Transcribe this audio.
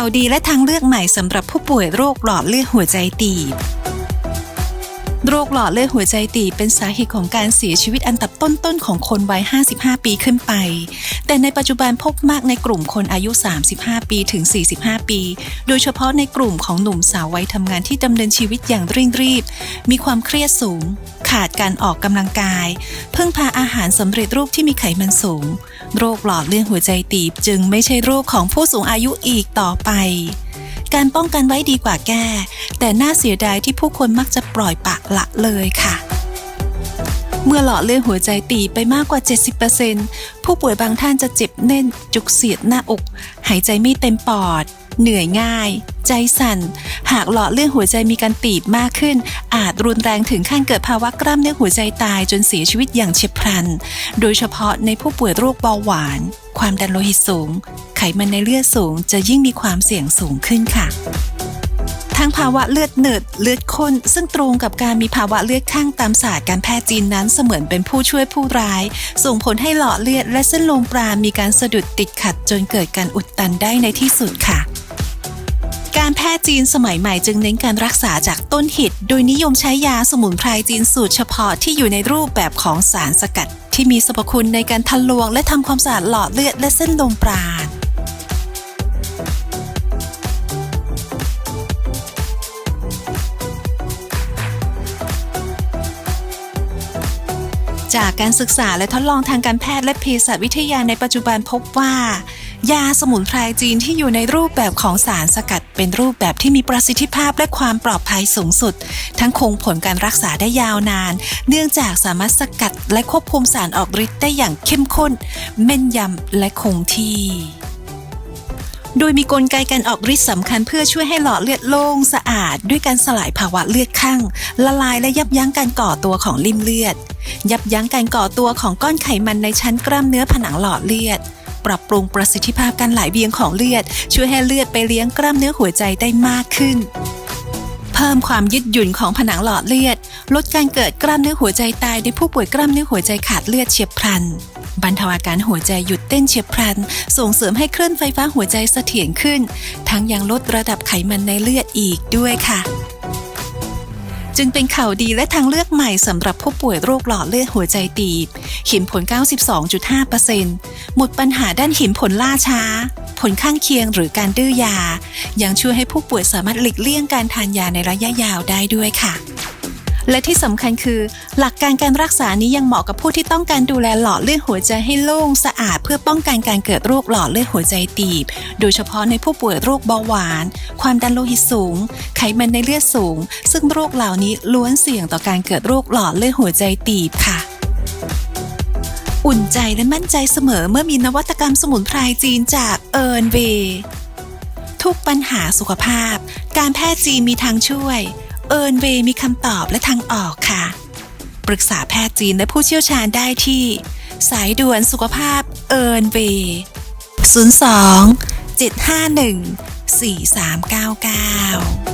าวดีและทางเลือกใหม่สำหรับผู้ป่วยโรคหลอดเลือดหัวใจตีบ โรคหลอดเลือดหัวใจตีบเป็นสาเหตุของการเสียชีวิตอันดับต้นๆของคนวัย 55 ปีขึ้นไป แต่ในปัจจุบันพบมากในกลุ่มคนอายุ 35 ปีถึง 45 ปี โดยเฉพาะในกลุ่มของหนุ่มสาววัยทำงานที่ดำเนินชีวิตอย่างเร่งรีบ มีความเครียดสูง ขาดการออกกำลังกาย พึ่งพาอาหารสำเร็จรูปที่มีไขมันสูง โรคหลอดเลือดหัวใจตีบจึงไม่ใช่โรคของผู้สูงอายุอีกต่อไป การป้องกันไว้ดีกว่าแก้ แต่น่าเสียดายที่ผู้คนมักจะปล่อยปะละเลยค่ะเมื่อหลอดเลือดหัวใจตีบไปมากกว่า 70%ผู้ป่วยบางท่านจะเจ็บแน่นจุกเสียดหน้าอก หายใจไม่เต็มปอด เหนื่อยง่าย ใจสั่น หากหลอดเลือดหัวใจมีการตีบมากขึ้น อาจรุนแรงถึงขั้นเกิดภาวะกล้ามเนื้อหัวใจตายจนเสียชีวิตอย่างเฉียบพลัน โดยเฉพาะในผู้ป่วยโรคเบาหวาน ความดันโลหิตสูง ไขมันในเลือดสูงจะยิ่งมีความเสี่ยงสูงขึ้นค่ะทั้งภาวะเลือดเนิดเลือดข้น ซึ่งตรงกับการมีภาวะเลือดข้างตามศาสตร์การแพทย์จีนนั้นเสมือนเป็นผู้ช่วยผู้ร้าย ส่งผลให้หลอดเลือดและเส้นโลมปราณมีการสะดุดติดขัดจนเกิดการอุดตันได้ในที่สุดค่ะ การแพทย์จีนสมัยใหม่จึงเน้นการรักษาจากต้นเหตุโดยนิยมใช้ยาสมุนไพรจีนสูตรเฉพาะที่อยู่ในรูปแบบของสารสกัด ที่มีสรรพคุณในการทะลวงและทำความสะอาดหลอดเลือดและเส้นลมปราณจากการศึกษาและทดลองทางการแพทย์และเภสัชวิทยาในปัจจุบันพบว่า ยาสมุนไพรจีนที่อยู่ในรูปแบบของสารสกัด เป็นรูปแบบที่มีประสิทธิภาพและความปลอดภัยสูงสุด ทั้งคงผลการรักษาได้ยาวนาน เนื่องจากสามารถสกัดและควบคุมสารออกฤทธิ์ได้อย่างเข้มข้น แม่นยำและคงที่โดยมีกลไกการออกฤทธิ์สำคัญเพื่อช่วยให้หลอดเลือดโล่งสะอาด ด้วยการสลายภาวะเลือดข้างละลายและยับยั้งการก่อตัวของริ่มเลือด ยับยั้งการก่อตัวของก้อนไขมันในชั้นกล้ามเนื้อผนังหลอดเลือด ปรับปรุงประสิทธิภาพการไหลเวียนของเลือด ช่วยให้เลือดไปเลี้ยงกล้ามเนื้อหัวใจได้มากขึ้น เพิ่มความยืดหยุ่นของผนังหลอดเลือด ลดการเกิดกล้ามเนื้อหัวใจตายในผู้ป่วยกล้ามเนื้อหัวใจขาดเลือดเฉียบพลันบรรเทาอาการหัวใจหยุดเต้นเฉียบพลัน ส่งเสริมให้คลื่นไฟฟ้าหัวใจเสถียรขึ้น ทั้งยังลดระดับไขมันในเลือดอีกด้วยค่ะ จึงเป็นข่าวดีและทางเลือกใหม่สำหรับผู้ป่วยโรคหลอดเลือดหัวใจตีบ หินผล 92.5%หมดปัญหาด้านหินผลล่าช้า ผลข้างเคียงหรือการดื้อยา ยังช่วยให้ผู้ป่วยสามารถหลีกเลี่ยงการทานยาในระยะยาวได้ด้วยค่ะ และที่สำคัญคือ หลักการการรักษานี้ยังเหมาะกับผู้ที่ต้องการดูแลหลอดเลือดหัวใจให้โล่งสะอาด เพื่อป้องกันการเกิดโรคหลอดเลือดหัวใจตีบ โดยเฉพาะในผู้ป่วยโรคเบาหวาน ความดันโลหิตสูง ไขมันในเลือดสูง ซึ่งโรคเหล่านี้ล้วนเสี่ยงต่อการเกิดโรคหลอดเลือดหัวใจตีบค่ะอุ่นใจและมั่นใจเสมอเมื่อมีนวัตกรรมสมุนไพรจีนจากเอิร์นเวทุกปัญหาสุขภาพ การแพทย์จีนมีทางช่วย เอิร์นเวมีคำตอบและทางออกค่ะ ปรึกษาแพทย์จีนและผู้เชี่ยวชาญได้ที่ สายด่วนสุขภาพเอิร์นเว02 751 4399